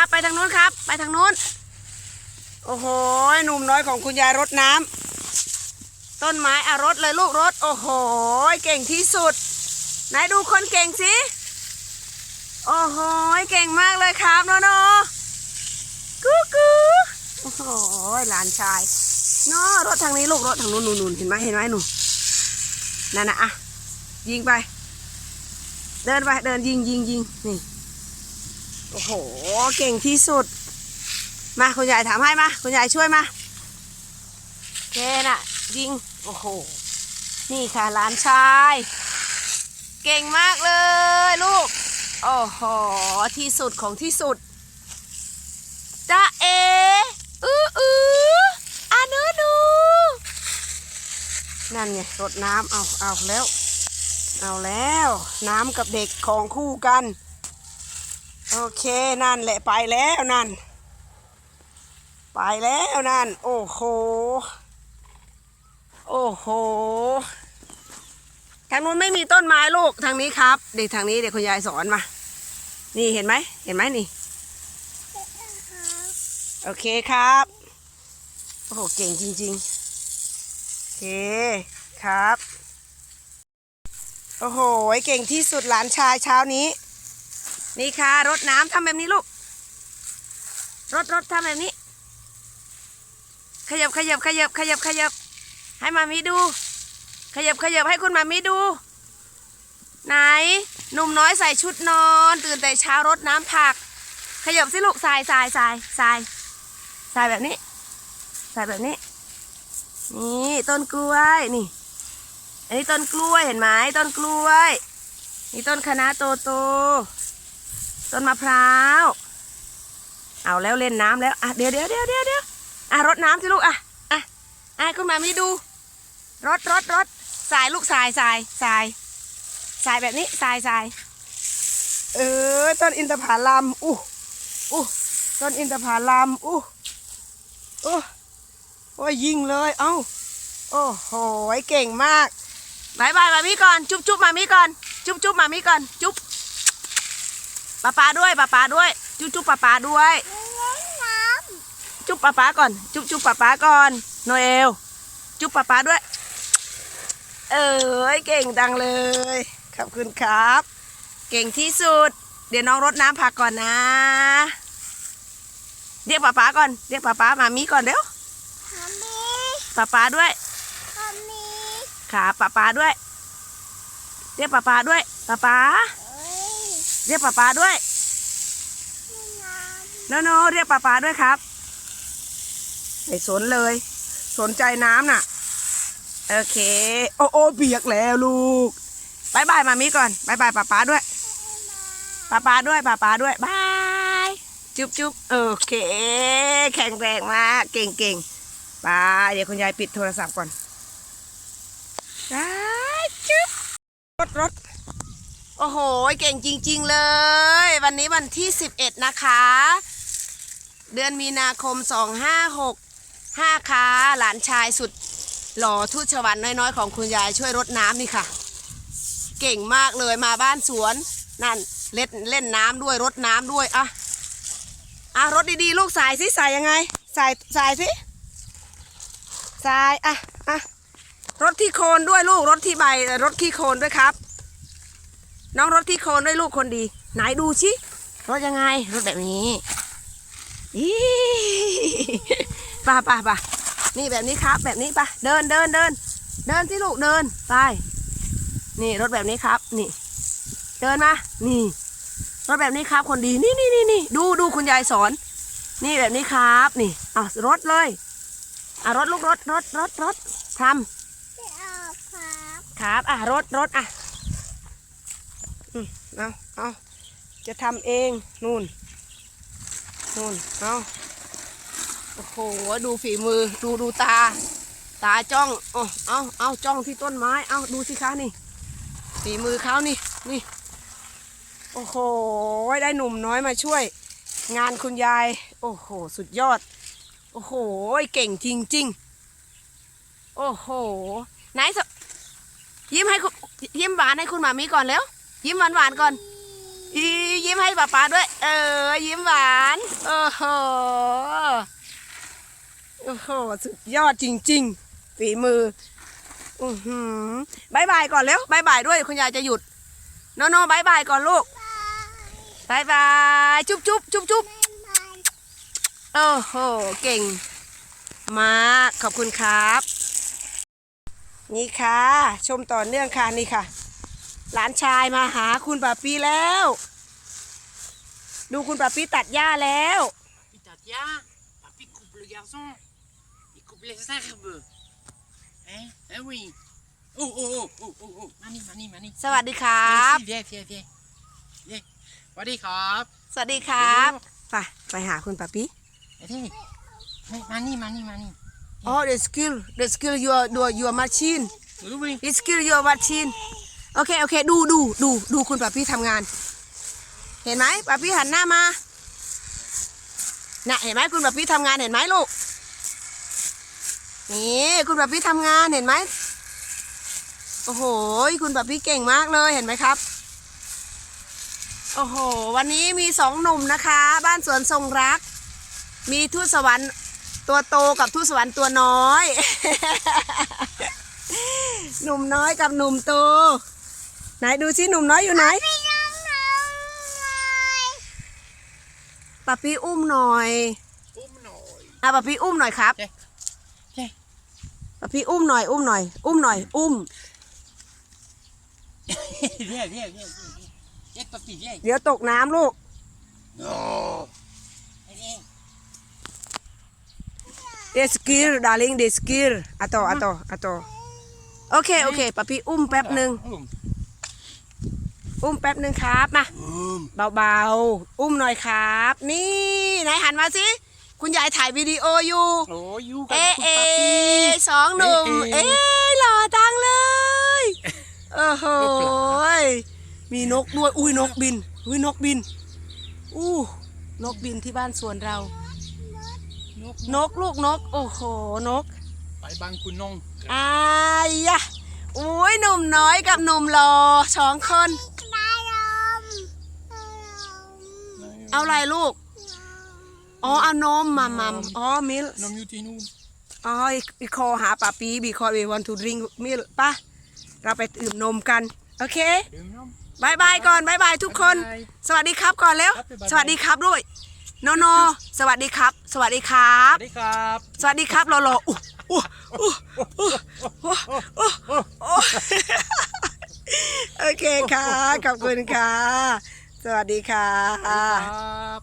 ครับ ไปทางนู้นครับ ไปทางนู้น โอ้โหหนุ่มน้อยของคุณยายรดน้ำต้นไม้อารดเลยลูกรด โอ้โห เก่งที่สุด ไหนดูคนเก่งสิโอ้โหเก่งมากเลยครับโนโนกูกูโอ้โหหลานชายเนาะรถทางนี้ลูกรถทางนู้นนู่นเห็นไหมเห็นไหมหนูนั่นนะอะยิงไป เดินไปเดินยิงยิงยิงนี่ โอ้โห เก่งที่สุด มาคุณยายถามให้มา คุณยายช่วยมาโอเคน่ะ ยิง โอ้โห นี่ค่ะหลานชาย เก่งมากเลยลูก โอ้โห ที่สุดของที่สุดจ้าเออืออืออานูนูนั่นไงรดน้ำเอาเอาแล้ว เอาแล้ว น้ำกับเด็กของคู่กัน โอเคนั่นแหละไปแล้วนั่น ไปแล้วนั่น โอ้โห โอ้โห ทางนู้นไม่มีต้นไม้ลูกทางนี้ครับเด็กทางนี้เด็กคุณยายสอนมา นี่เห็นไหมเห็นไหมนี่ โอเคครับ โอ้โหเก่งจริง ๆ โอเคครับ โอ้โห เก่งที่สุดหลานชายเช้านี้ นี่ค่ะรดน้ำทำแบบนี้ลูกรดรดทำแบบนี้ ขยับขยับขยับขยับขยับ ให้มามีดู ขยับขยับให้คุณมามีดู ไหนหนุ่มน้อยใส่ชุดนอน ตื่นแต่เช้ารดน้ำผัก ขยับสิลูกทรายทรายทรายทรายทรายแบบนี้ทรายแบบนี้ นี่ต้นกล้วยนี่ อันนี้ต้นกล้วยเห็นไหมต้นกล้วย นี่ต้นคะน้าโตโต ต้นมะพร้าว เอาแล้วเล่นน้ำแล้ว อะเดี๋ยวเดี๋ยวเดี๋ยวเดี๋ยวเดี๋ยวอะรดน้ำสิลูกอะอะอะคุณมามีดู รดรดรดสายลูกสายสายสายสายแบบนี้สายสายเออต้นอินทผลัมอู้อู้ต้นอินทผลัมอู้อู้โอ้ยยิงเลย เอ้าโอ้โหเก่งมากบายบายมามีก่อน จุ๊บจุ๊บมามีก่อน จุ๊บจุ๊บมามีก่อน จุ๊บ ป้าป้าด้วยป้าป้าด้วย จุ๊บจุ๊บป้าป้าด้วยจุ๊บป้าป้าก่อน จุ๊บจุ๊บป้าป้าก่อนโนเอลจุ๊บป้าป้าด้วย เอ้ยเก่งดังเลยขอบคุณครับ เก่งที่สุด เดี๋ยวน้องรดน้ำผักก่อนนะ เรียกป้าป้าก่อนเรียกป้าป้ามามีก่อนเร็วป้าป้าด้วยขาป้าป้าด้วย เรียกป้าป้าด้วยป้าป้า เรียกป้าป้าด้วยโนโนเรียกป้าป้าด้วยครับไม่สนเลย สนใจน้ำน่ะ โอเค โอ้โอเบียกแล้วลูกบายบายมามีก่อนบายบายป้าป้าด้วยป้าป้าด้วยป้าป้าด้วยบายจุ๊บจุ๊บโอเค แข็งแรงมากเก่งเก่งบายเดี๋ยวคุณยายปิดโทรศัพท์ก่อนบายจุ๊บรถรถ โอ้โห เก่งจริง ๆ เลย วันนี้วันที่ 11 นะคะ เดือนมีนาคม 256 5ค่ะ หลานชายสุดหล่อทูตชวันน้อยๆ ของคุณยายช่วยรดน้ำนี่ค่ะ เก่งมากเลยมาบ้านสวน นั่นเล่นเล่นน้ำด้วยรดน้ำด้วย อะ อะรดดีๆ ลูกสายสิสายยังไง สายสายสิสาย อะอะรถที่โคนด้วยลูกรถที่ใบรถที่โคนด้วยครับ น้องรถที่โคนด้วยลูกคนดี ไหนดูชิรถยังไงรถแบบนี้อีป่าป่าป่านี่แบบนี้ครับ แบบนี้ไปเดินเดินเดินเดินที่ลูกเดินไป นี่รถแบบนี้ครับ นี่ เดินมานี่รถแบบนี้ครับคนดีนี่นี่นี่นี่ดูดูคุณยายสอน นี่แบบนี้ครับ นี่อะรถเลยอะรถลูกรถรถรถรถทำครับ อะรถรถอะอืม เอาเอาจะทำเองนู่นนู่นเอาโอ้โหดูฝีมือดูดูตา ตาจ้องเอเอาเอาจ้องที่ต้นไม้เอาดูสิคะนี่ฝีมือเขานี่นี่โอ้โหได้หนุ่มน้อยมาช่วย งานคุณยาย โอ้โห สุดยอด โอ้โห เก่งจริง ๆ โอ้โห ไหนสยิ้มให้ยิ้มหวานให้คุณหมามีก่อนเร็ว ยิ้มหวานหวานๆก่อน ยิ้มให้ป๊าป๊าด้วย เออ ยิ้มหวานโห โอ้โห สุดยอดจริง ๆ ฝีมือ อือหือบายบายก่อนเร็วบายบายด้วยคุณยายจะหยุด โนโนบายบายก่อนลูกบายบาย จุ๊บจุ๊บจุ๊บจุ๊บโอ้โห เก่ง มาก ขอบคุณครับ นี่ค่ะ ชมต่อเนื่องค่ะ นี่ค่ะ หลานชายมาหาคุณป้าปีแล้ว ดูคุณป้าปีตัดหญ้าแล้ว Pitatia, papy coupe le garçon. Il coupe les herbes. Hein Hein oui. Oh, oh, oh, oh, oh, oh. Mani, mani, mani. สวัสดีครับ Viens, viens, viens. Viens. สวัสดีครับสวัสดีครับไปไปหาคุณป้าปี Viens. Viens, Mani, mani, mani. อ๋อ the skill the skill your your your machine Oui, oui. the skill your machine โอเคโอเค ดูดูดูดูคุณป้าปีทำงาน เห็นไหมป้าปีหันหน้ามาน่ะเห็นไหมคุณป้าปีทำงานเห็นไหมลูกนี่คุณป้าปีทำงานเห็นไหมโอ้โหคุณป้าปีเก่งมากเลยเห็นไหมครับโอ้โห วันนี้มีสองหนุ่มนะคะ บ้านสวนทรงรัก มีทูตสวรรค์ตัวโตกับทูตสวรรค์ตัวน้อย หนุ่มน้อยกับหนุ่มโต ไหนดูสิหนุ่มน้อยอยู่ไหนป้าปี้อุ้มหน่อย Um, non. อะป้าปี้อุ้มหน่อยครับ Viens. ป้าปี้อุ้มหน่อย อุ้มหน่อย อุ้มหน่อย อุ้ม viens, viens, viens, viens. Viens, papy, viens. เดี๋ยวตกน้ำลูก Non. Viens. เดสกิลดาริงเดสกิลอะต่ออะต่ออะต่อโอเค โอเคป้าปี้อุ้มแป๊บหนึ่ง Um. อุ้มแป๊บหนึ่งครับมา Um. เบาๆ อุ้มหน่อยครับ นี่ไหนหันมาสิ คุณยายถ่ายวิดีโออยู่ Oh, you เอ๊ะ got เอ๊ะสองหนุ่ม เอ๊ะเอ๊ะหล่อจังเลย โอ้โหยมีนกด้วย อุ้ยนกบิน อุ้ยนกบิน อู้นกบินที่บ้านสวนเรา นกลูกนก โอ้โห นก ไปบางคุณนงอายยะอุ้ยหนุ่มน้อยกับหนุ่มหล่อสองคน เอาอะไรลูก อ๋อเอานมมามัมอ๋อมิลนมอยู่ที่นู่นอ๋ออีคอหาปาปีบีคอ we want to drink milk ป่ะเราไปดื่มนมกัน โอเคดื่มนมบายบายก่อนบายบายทุกคนบ๊ายบายสวัสดีครับก่อนเร็วครับบ๊ายบายสวัสดีครับด้วยโนโน สวัสดีครับ สวัสดีครัสบวัสดีครับ สวัสดีครับรอรออู้อู้อู้อู้อู้อู้อู้โอเคค่ะ ขอบคุณค่ะ สวัสดีค่ะครับ